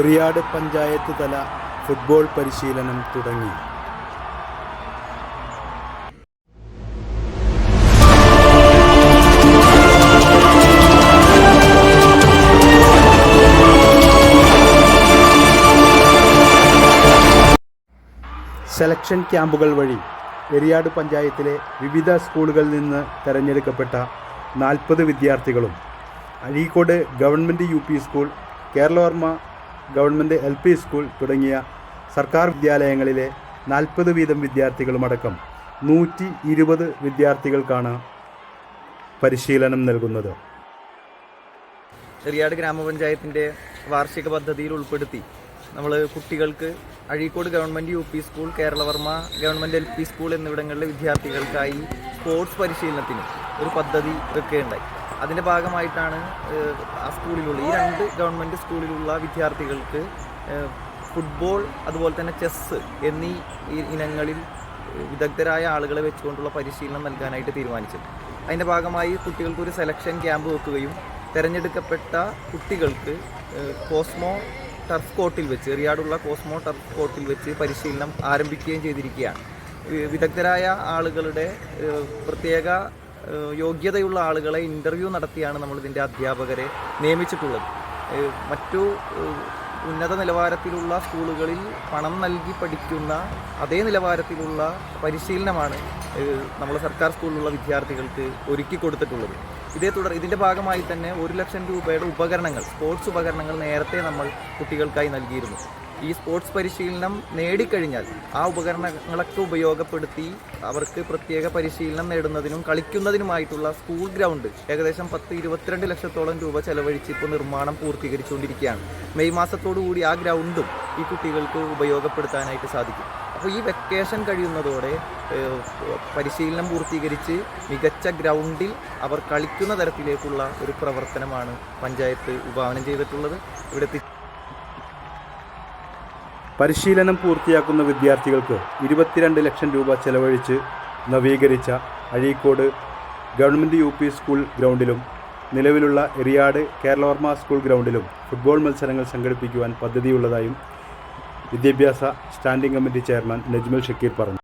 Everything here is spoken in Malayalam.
എറിയാട് പഞ്ചായത്ത് തല ഫുട്ബോൾ പരിശീലനം തുടങ്ങി. സെലക്ഷൻ ക്യാമ്പുകൾ വഴി പെരിയാട് പഞ്ചായത്തിലെ വിവിധ സ്കൂളുകളിൽ നിന്ന് തെരഞ്ഞെടുക്കപ്പെട്ട നാൽപ്പത് വിദ്യാർത്ഥികളും Azhikode government U P school Keralavarma government L P school തുടങ്ങിയ സർക്കാർ വിദ്യാലയങ്ങളിലെ നാൽപ്പത് വീതം വിദ്യാർത്ഥികളുമടക്കം നൂറ്റി ഇരുപത് വിദ്യാർത്ഥികൾക്കാണ് പരിശീലനം നൽകുന്നത്. ചെറിയാട് ഗ്രാമപഞ്ചായത്തിന്റെ വാർഷിക പദ്ധതിയിൽ ഉൾപ്പെടുത്തി നമ്മൾ കുട്ടികൾക്ക് Azhikode government U P school Keralavarma government L P school എന്നിവിടങ്ങളിലെ വിദ്യാർത്ഥികൾക്കായി സ്പോർട്സ് പരിശീലനത്തിന് ഒരു പദ്ധതി വെക്കുകയുണ്ടായി. അതിന്റെ ഭാഗമായിട്ടാണ് ആ സ്കൂളിലുള്ള ഈ രണ്ട് ഗവൺമെന്റ് സ്കൂളിലുള്ള വിദ്യാർത്ഥികൾക്ക് ഫുട്ബോൾ അതുപോലെ തന്നെ ചെസ്സ് എന്നീ ഇനങ്ങളിൽ വിദഗ്ധരായ ആളുകളെ വെച്ചുകൊണ്ടുള്ള പരിശീലനം നൽകാനായിട്ട് തീരുമാനിച്ചത്. അതിന്റെ ഭാഗമായി കുട്ടികൾക്ക് ഒരു സെലക്ഷൻ ക്യാമ്പ് വെക്കുകയും തിരഞ്ഞെടുക്കപ്പെട്ട കുട്ടികൾക്ക് കോസ്മോ ടർഫ് കോർട്ടിൽ വെച്ച് എറിയാടുള്ള കോസ്മോ ടർഫ് കോർട്ടിൽ വെച്ച് പരിശീലനം ആരംഭിക്കുകയും ചെയ്തിരിക്കുകയാണ്. വിദഗ്ധരായ ആളുകളുടെ പ്രത്യേക യോഗ്യതയുള്ള ആളുകളെ ഇന്റർവ്യൂ നടത്തിയാണ് നമ്മൾ ഇതിന്റെ അധ്യാപകരെ നിയമിച്ചിട്ടുള്ളത്. മറ്റു ഉന്നത നിലവാരത്തിലുള്ള സ്കൂളുകളിൽ പണം നൽകി പഠിക്കുന്ന അതേ നിലവാരത്തിലുള്ള പരിശീലനമാണ് നമ്മൾ സർക്കാർ സ്കൂളിലുള്ള വിദ്യാർത്ഥികൾക്ക് ഒരുക്കി കൊടുത്തിട്ടുള്ളത്. ഇതേ തുടർ ഇതിന്റെ ഭാഗമായി തന്നെ ഒരു ലക്ഷം രൂപയുടെ ഉപകരണങ്ങൾ സ്പോർട്സ് ഉപകരണങ്ങൾ നേരത്തെ നമ്മൾ കുട്ടികൾക്കായി നൽകിയിരുന്നു. ഈ സ്പോർട്സ് പരിശീലനം നേടിക്കഴിഞ്ഞാൽ ആ ഉപകരണങ്ങളൊക്കെ ഉപയോഗപ്പെടുത്തി അവർക്ക് പ്രത്യേക പരിശീലനം നേടുന്നതിനും കളിക്കുന്നതിനുമായിട്ടുള്ള സ്കൂൾ ഗ്രൗണ്ട് ഏകദേശം പത്ത് ഇരുപത്തിരണ്ട് ലക്ഷത്തോളം രൂപ ചെലവഴിച്ച് ഇപ്പോൾ നിർമ്മാണം പൂർത്തീകരിച്ചുകൊണ്ടിരിക്കുകയാണ്. മെയ് മാസത്തോടു കൂടി ആ ഗ്രൗണ്ടും ഈ കുട്ടികൾക്ക് ഉപയോഗപ്പെടുത്താനായിട്ട് സാധിക്കും. അപ്പോൾ ഈ വെക്കേഷൻ കഴിയുന്നതോടെ പരിശീലനം പൂർത്തീകരിച്ച് മികച്ച ഗ്രൗണ്ടിൽ അവർ കളിക്കുന്ന തരത്തിലേക്കുള്ള ഒരു പ്രവർത്തനമാണ് പഞ്ചായത്ത് വിഭാവനം ചെയ്തിട്ടുള്ളത്. ഇവിടെ പരിശീലനം പൂർത്തിയാക്കുന്ന വിദ്യാർത്ഥികൾക്ക് ഇരുപത്തിരണ്ട് ലക്ഷം രൂപ ചെലവഴിച്ച് നവീകരിച്ച Azhikode government U P school ഗ്രൗണ്ടിലും നിലവിലുള്ള എറിയാട് കേരളവർമ്മ സ്കൂൾ ഗ്രൗണ്ടിലും ഫുട്ബോൾ മത്സരങ്ങൾ സംഘടിപ്പിക്കുവാൻ പദ്ധതിയുള്ളതായും വിദ്യാഭ്യാസ standing committee chairman Najmal Shakeer പറഞ്ഞു.